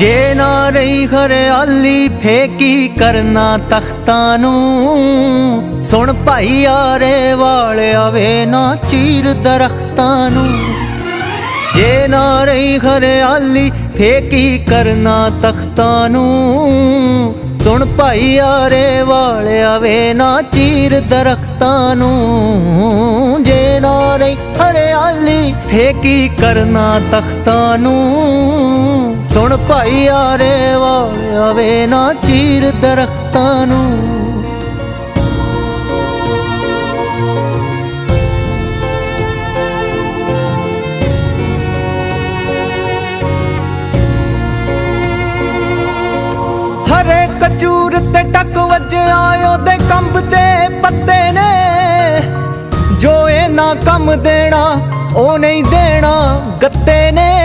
ਜੇ ਨਾ ਰਹੀ ਹਰਿਆਲੀ ਫੇਕੀ ਕਰਨਾ ਤਖਤਾਂ ਨੂੰ? ਸੁਣ ਭਾਈ ਆਰੇ ਵਾਲਿਆ ਵੇ ਨਾ ਚੀਰ ਦਰਖਤਾਂ ਨੂੰ। ਜੇ ਨਾ ਰਹੀ ਹਰਿਆਲੀ ਫੇਕੀ ਕਰਨਾ ਤਖਤਾਂ ਨੂੰ? ਸੁਣ ਭਾਈ ਆਰੇ ਵਾਲਿਆ ਵੇ ਨਾ ਚੀਰ ਦਰਖਤਾਂ ਨੂੰ। ਜੇ ਨਾ ਰਹੀ ਹਰਿਆਲੀ ਫੇਕੀ ਕਰਨਾ ਤਖਤਾਂ ਨੂੰ? ਸੁਣ ਭਾਈ ਆਰੇ ਵਾਲਿਆ ਨਾ ਚੀਰ ਦਰਖਤਾਂ ਨੂੰ। ਹਰੇ ਕਚੂਰ ਤੇ ਟੱਕ ਵੱਜਿਆ, ਉਹਦੇ ਕੰਬਦੇ ਪੱਤੇ ਨੇ। ਜੋ ਇਹ ਨਾ ਕੰਮ ਦੇਣਾ, ਉਹ ਨਹੀਂ ਦੇਣਾ, ਗੱਤੇ ਨੇ।